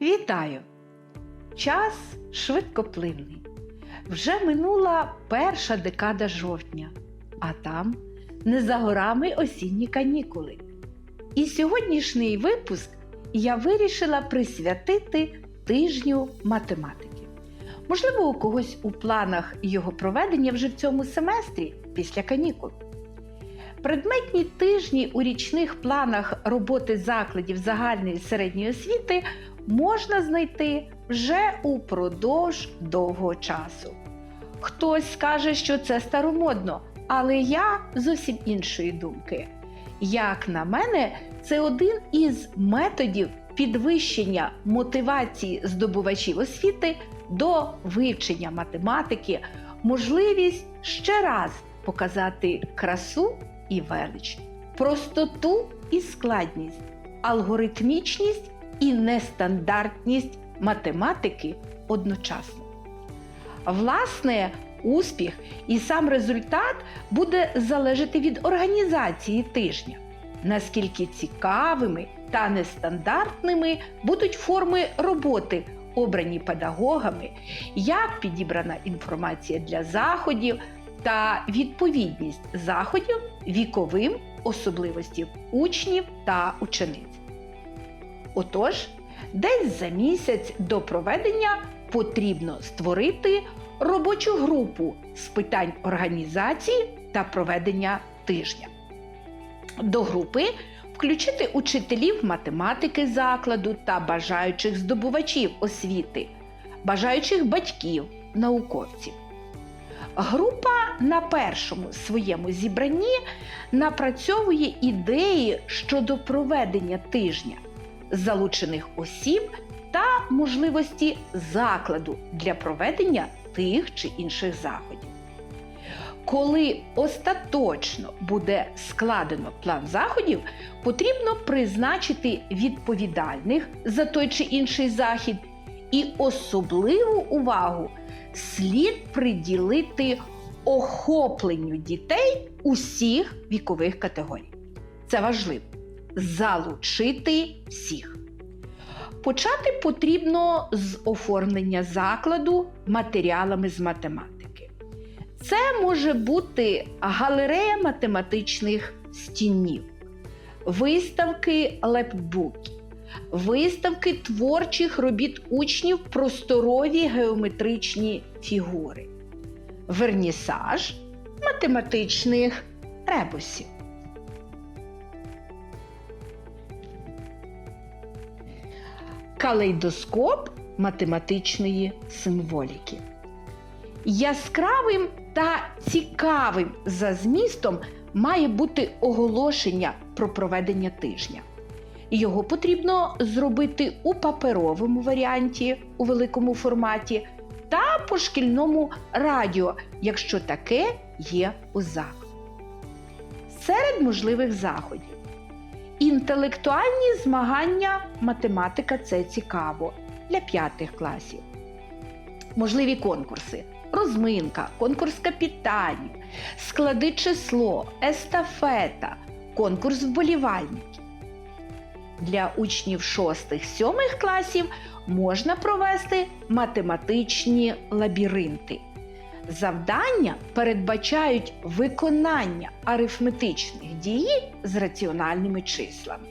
Вітаю! Час швидкоплинний. Вже минула перша декада жовтня, а там не за горами осінні канікули. І сьогоднішній випуск я вирішила присвятити тижню математики. Можливо, у когось у планах його проведення вже в цьому семестрі після канікул. Предметні тижні у річних планах роботи закладів загальної середньої освіти можна знайти вже упродовж довгого часу. Хтось скаже, що це старомодно, але я зовсім іншої думки. Як на мене, це один із методів підвищення мотивації здобувачів освіти до вивчення математики, можливість ще раз показати красу і велич, простоту і складність, алгоритмічність і нестандартність математики одночасно. Власне, успіх і сам результат буде залежати від організації тижня, наскільки цікавими та нестандартними будуть форми роботи, обрані педагогами, як підібрана інформація для заходів та відповідність заходів віковим особливостям учнів та учениць. Отож, десь за місяць до проведення потрібно створити робочу групу з питань організації та проведення тижня. До групи включити учителів математики закладу та бажаючих здобувачів освіти, бажаючих батьків, науковців. Група на першому своєму зібранні напрацьовує ідеї щодо проведення тижня, залучених осіб та можливості закладу для проведення тих чи інших заходів. Коли остаточно буде складено план заходів, потрібно призначити відповідальних за той чи інший захід і особливу увагу слід приділити охопленню дітей усіх вікових категорій. Це важливо залучити всіх. Почати потрібно з оформлення закладу матеріалами з математики. Це може бути галерея математичних стінів, виставки лепбуків, виставки творчих робіт учнів просторові геометричні фігури, вернісаж математичних ребусів. Калейдоскоп математичної символіки. Яскравим та цікавим за змістом має бути оголошення про проведення тижня. Його потрібно зробити у паперовому варіанті у великому форматі та по шкільному радіо, якщо таке є у закладі. Серед можливих заходів. Інтелектуальні змагання математика це цікаво для п'ятих класів. Можливі конкурси. Розминка, конкурс капітанів, склади число, естафета, конкурс вболівальників. Для учнів 6-7 класів можна провести математичні лабіринти. Завдання передбачають виконання арифметичних дій з раціональними числами.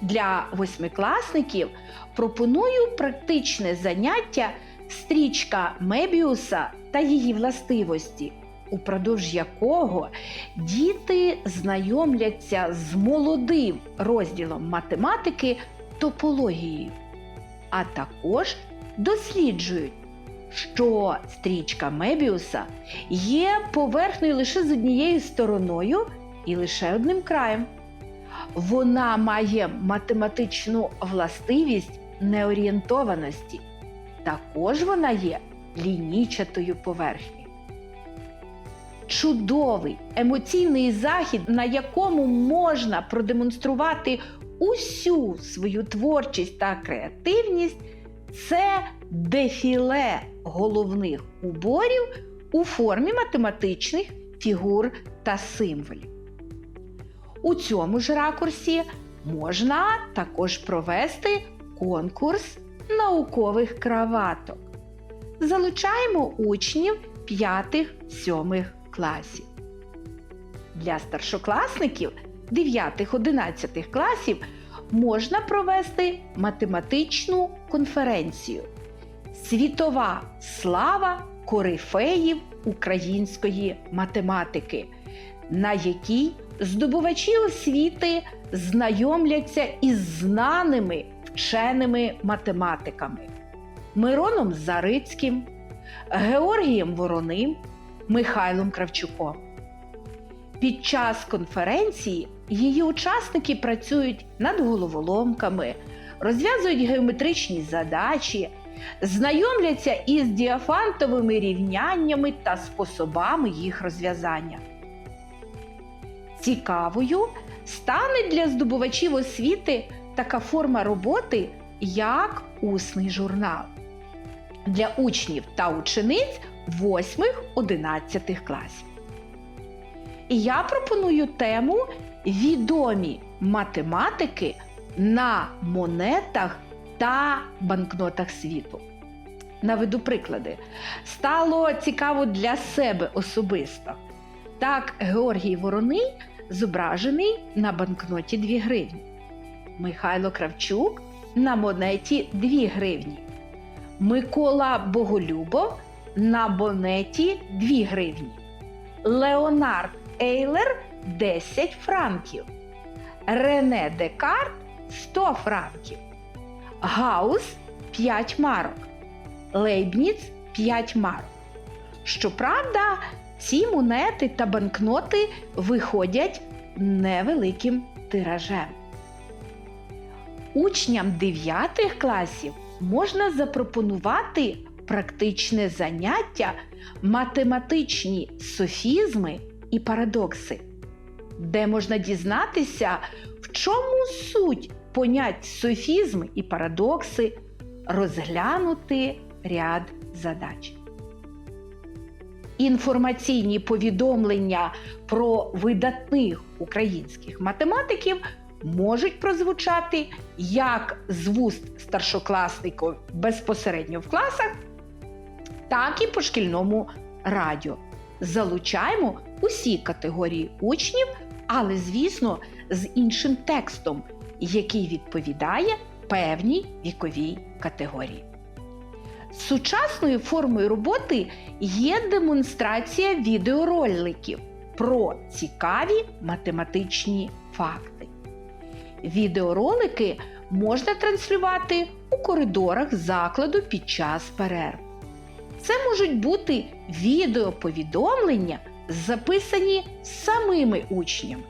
Для восьмикласників пропоную практичне заняття стрічка Мебіуса та її властивості, упродовж якого діти знайомляться з молодим розділом математики топологією, а також досліджують, що стрічка Мебіуса є поверхнею лише з однією стороною і лише одним краєм. Вона має математичну властивість неорієнтованості. Також вона є лінійчатою поверхнею. Чудовий емоційний захід, на якому можна продемонструвати усю свою творчість та креативність, це дефіле головних уборів у формі математичних фігур та символів. У цьому ж ракурсі можна також провести конкурс наукових краваток. Залучаємо учнів 5-7 класів. Для старшокласників 9-11 класів можна провести математичну конференцію Світова слава корифеїв української математики, на якій здобувачі освіти знайомляться із знаними вченими математиками Мироном Зарицьким, Георгієм Вороним, Михайлом Кравчуком. Під час конференції її учасники працюють над головоломками, розв'язують геометричні задачі, знайомляться із діафантовими рівняннями та способами їх розв'язання. Цікавою стане для здобувачів освіти така форма роботи, як усний журнал для учнів та учениць 8-11 класів. Я пропоную тему відомі математики на монетах та банкнотах світу. Наведу приклади. Стало цікаво для себе особисто. Так, Георгій Вороний зображений на банкноті 2 гривні. Михайло Кравчук на монеті 2 гривні. Микола Боголюбов на монеті 2 гривні. Леонард Ейлер 10 франків. Рене Декарт 100 франків. Гаус 5 марок. Лейбніц 5 марок. Щоправда, ці монети та банкноти виходять невеликим тиражем. Учням 9 класів можна запропонувати практичне заняття математичні софізми і парадокси, де можна дізнатися, в чому суть понять софізми і парадокси, розглянути ряд задач. Інформаційні повідомлення про видатних українських математиків можуть прозвучати як з вуст старшокласників безпосередньо в класах, так і по шкільному радіо. Залучаємо усі категорії учнів, але, звісно, з іншим текстом, який відповідає певній віковій категорії. Сучасною формою роботи є демонстрація відеороликів про цікаві математичні факти. Відеоролики можна транслювати у коридорах закладу під час перерв. Це можуть бути відеоповідомлення, записані самими учнями,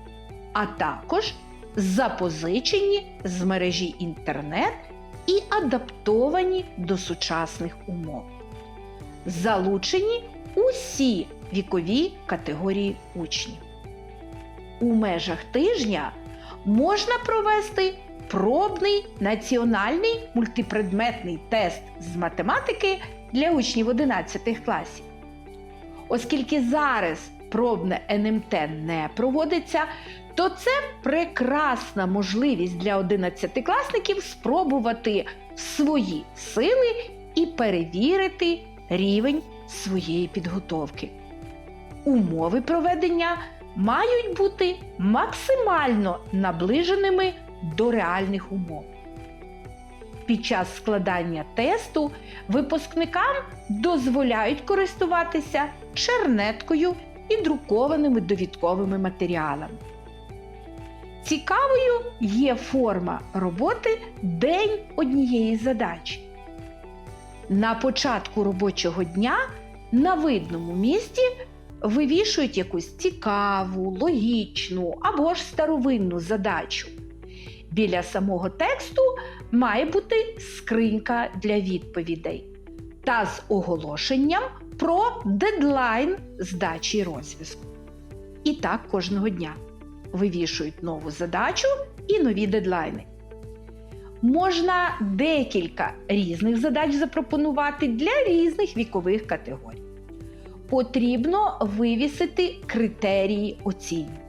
а також запозичені з мережі інтернет і адаптовані до сучасних умов. Залучені усі вікові категорії учнів. У межах тижня можна провести пробний національний мультипредметний тест з математики для учнів 11 класів. Оскільки зараз пробне НМТ не проводиться, то це прекрасна можливість для 11-класників спробувати свої сили і перевірити рівень своєї підготовки. Умови проведення мають бути максимально наближеними до реальних умов. Під час складання тесту випускникам дозволяють користуватися чернеткою і друкованими довідковими матеріалами. Цікавою є форма роботи День однієї задачі. На початку робочого дня на видному місці вивішують якусь цікаву, логічну або ж старовинну задачу. Біля самого тексту має бути скринька для відповідей та з оголошенням про дедлайн здачі розв'язку. І так кожного дня вивішують нову задачу і нові дедлайни. Можна декілька різних задач запропонувати для різних вікових категорій. Потрібно вивісити критерії оцінювання.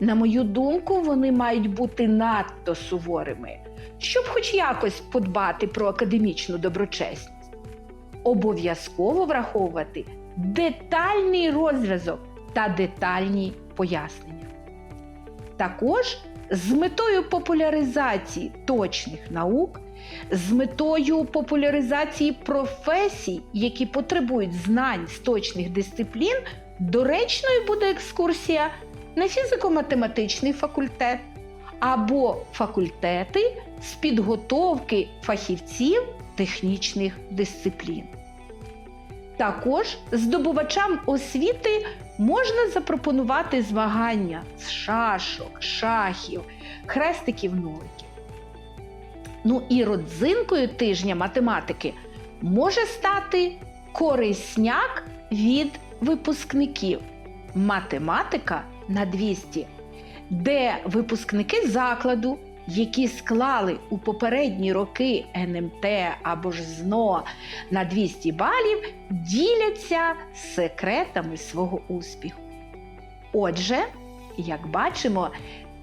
На мою думку, вони мають бути надто суворими, щоб хоч якось подбати про академічну доброчесність. Обов'язково враховувати детальний розв'язок та детальні пояснення. Також з метою популяризації точних наук, з метою популяризації професій, які потребують знань з точних дисциплін, доречною буде екскурсія на фізико-математичний факультет або факультети з підготовки фахівців технічних дисциплін. Також здобувачам освіти можна запропонувати змагання з шашок, шахів, хрестиків ноликів. Ну і родзинкою тижня математики може стати корисняк від випускників Математика на 200, де випускники закладу, які склали у попередні роки НМТ або ж ЗНО на 200 балів, діляться секретами свого успіху. Отже, як бачимо,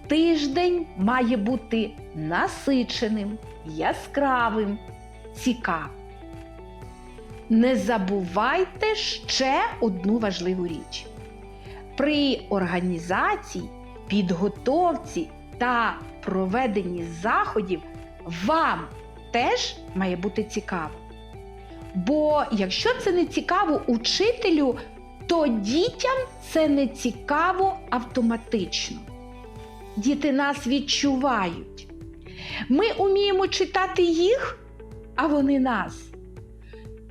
тиждень має бути насиченим, яскравим, цікавим. Не забувайте ще одну важливу річ. При організації, підготовці та проведенні заходів вам теж має бути цікаво. Бо якщо це не цікаво учителю, то дітям це не цікаво автоматично. Діти нас відчувають. Ми уміємо читати їх, а вони нас.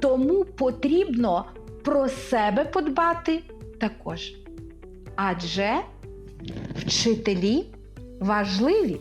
Тому потрібно про себе подбати також. Адже вчителі важливі.